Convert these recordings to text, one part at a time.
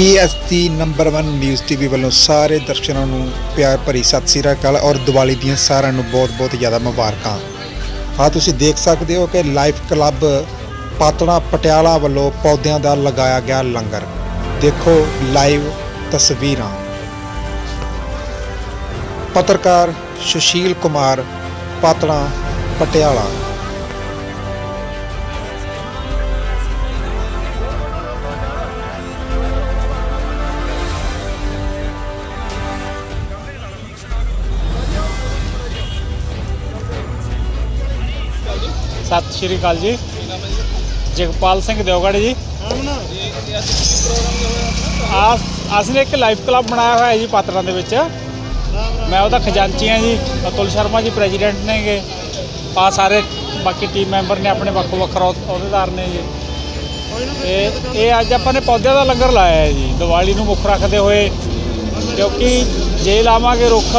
ਏਐਸਟੀ number 1 news TV ਵੱਲੋਂ ਸਾਰੇ ਦਰਸ਼ਕਾਂ ਨੂੰ ਪਿਆਰ ਭਰੀ ਸਤਿ ਸ੍ਰੀ ਅਕਾਲ ਔਰ ਦੀਵਾਲੀ ਦੀਆਂ ਸਾਰਿਆਂ ਨੂੰ ਬਹੁਤ-ਬਹੁਤ ਜ਼ਿਆਦਾ ਮੁਬਾਰਕਾਂ। ਹਾਂ ਤੁਸੀਂ ਦੇਖ ਸਕਦੇ ਹੋ ਕਿ ਲਾਈਫ ਕਲੱਬ ਪਾਤੜਾ ਪਟਿਆਲਾ ਵੱਲੋਂ ਪੌਦਿਆਂ ਦਾ ਲਗਾਇਆ ਗਿਆ ਲੰਗਰ। ਦੇਖੋ ਲਾਈਵ ਤਸਵੀਰਾਂ। ਪੱਤਰਕਾਰ ਸੁਸ਼ੀਲ ਕੁਮਾਰ ਪਾਤੜਾ ਪਟਿਆਲਾ। ਸਤਿ ਸ਼੍ਰੀ ਅਕਾਲ ਜੀ। ਜਗਪਾਲ ਸਿੰਘ ਦਿਓਗੜ੍ਹ ਜੀ। ਆ ਅਸੀਂ ਇੱਕ ਲਾਈਫ ਕਲੱਬ ਬਣਾਇਆ ਹੋਇਆ ਹੈ ਜੀ ਪਾਤਰਾਂ ਦੇ ਵਿੱਚ। ਮੈਂ ਉਹਦਾ ਖਜ਼ਾਨਚੀ ਹਾਂ ਜੀ, ਅਤੁਲ ਸ਼ਰਮਾ ਜੀ ਪ੍ਰੈਜ਼ੀਡੈਂਟ ਨੇਗੇ। ਆ ਸਾਰੇ ਬਾਕੀ ਟੀਮ ਮੈਂਬਰ ਨੇ ਆਪਣੇ ਵੱਖੋ ਵੱਖਰਾ ਅਹੁਦੇਦਾਰ ਨੇ ਜੀ। ਇਹ ਇਹ ਅੱਜ ਆਪਾਂ ਨੇ ਪੌਦਿਆਂ ਦਾ ਲੰਗਰ ਲਾਇਆ ਹੈ ਜੀ। ਦੀਵਾਲੀ ਨੂੰ ਮੁੱਖ ਰੱਖਦੇ ਹੋਏ। ਕਿਉਂਕਿ ਜੇ ਲਾਵਾਂਗੇ ਰੁੱਖ,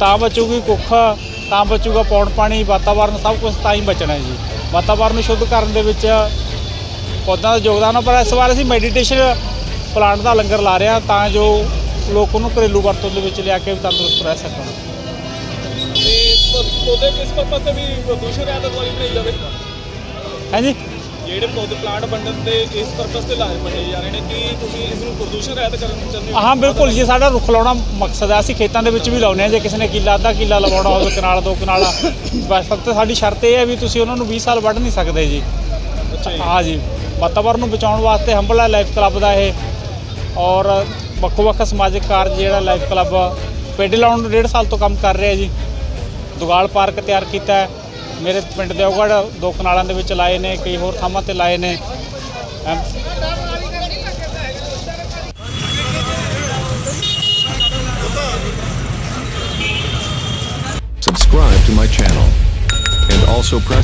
ਤਾਂ ਬਚੂਗੀ ਕੁੱਖ। ਤਾਂ ਬਚੂਗਾ ਪੌਣ ਪਾਣੀ ਵਾਤਾਵਰਨ ਸਭ ਕੁਝ ਤਾਂ ਹੀ ਬਚਣਾ ਜੀ। ਵਾਤਾਵਰਨ ਨੂੰ ਸ਼ੁੱਧ ਕਰਨ ਦੇ ਵਿੱਚ ਪੌਦਿਆਂ ਦਾ ਯੋਗਦਾਨ ਹੈ ਪਰ ਇਸ ਵਾਰ ਅਸੀਂ ਮੈਡੀਟੇਸ਼ਨ ਪਲਾਂਟ ਦਾ ਲੰਗਰ ਲਾ ਰਹੇ ਹਾਂ ਤਾਂ ਜੋ ਲੋਕ ਉਹਨੂੰ ਘਰੇਲੂ ਵਰਤੋਂ ਦੇ ਵਿੱਚ ਲਿਆ ਕੇ ਵੀ ਤੰਦਰੁਸਤ ਰਹਿ ਸਕਣ। ਤੇ ਪੌਦੇ ਕਿਸ ਪਰਪਸ ਤੇ ਵੀ ਪ੍ਰਦੂਸ਼ਣ ਰਹਿਤ ਵਾਲੀ ਬਣਾਈ ਜਾਵੇ? ਹਾਂਜੀ ਜਿਹੜੇ ਪੌਦੇ ਪਲਾਂਟ ਵੰਡਣ ਦੇ ਇਸ ਪਰਪਸ ਤੇ ਲਾਏ ਬਣੇ ਜਾ ਰਹੇ ਨੇ ਕਿ ਤੁਸੀਂ ਇਸ ਨੂੰ ਪ੍ਰਦੂਸ਼ਣ ਰਹਿਤ ਕਰਨ ਚਾਹੁੰਦੇ ਹੋ? ਹਾਂ ਬਿਲਕੁਲ ਜੀ ਸਾਡਾ ਰੁੱਖ ਲਾਉਣਾ ਮਕਸਦ ਹੈ। ਅਸੀਂ ਖੇਤਾਂ ਦੇ ਵਿੱਚ ਵੀ ਲਾਉਂਦੇ ਹਾਂ। ਜੇ ਕਿਸੇ ਨੇ ਕਿੱਲਾ ਅੱਧਾ ਕਿੱਲਾ ਲਵਾਉਣਾ ਹੋਵੇ ਕਨਾਲ ਦੋ ਕਨਾਲਾ ਬਸ ਸਭ ਤੋਂ ਸਾਡੀ ਸ਼ਰਤ ਇਹ ਹੈ ਵੀ ਤੁਸੀਂ ਉਹਨਾਂ ਨੂੰ 20 ਸਾਲ ਵੱਢ ਨਹੀਂ ਸਕਦੇ ਜੀ। ਹਾਂ ਜੀ ਵਾਤਾਵਰਨ ਨੂੰ ਬਚਾਉਣ ਵਾਸਤੇ ਹੰਬਲ ਲਾਈਫ ਕਲੱਬ ਦਾ ਇਹ। ਔਰ ਵੱਖੋ ਵੱਖ ਸਮਾਜਿਕ ਕਾਰਜ ਜਿਹੜਾ ਲਾਈਫ ਕਲੱਬ ਪੇਡ ਲਾਉਣ ਨੂੰ ਡੇਢ ਸਾਲ ਤੋਂ ਕੰਮ ਕਰ ਰਿਹਾ ਜੀ। ਦੁਗਾਲ ਪਾਰਕ ਤਿਆਰ ਕੀਤਾ ਹੈ। ਮੇਰੇ ਪਿੰਡ ਦੇਵਗੜ੍ਹ ਦੋ ਕਨਾਲਾਂ ਦੇ ਵਿੱਚ ਲਾਏ ਨੇ ਕਈ ਹੋਰ ਥਾਵਾਂ ਤੇ ਲਾਏ ਨੇ ਐਮ- Subscribe to my channel. And also press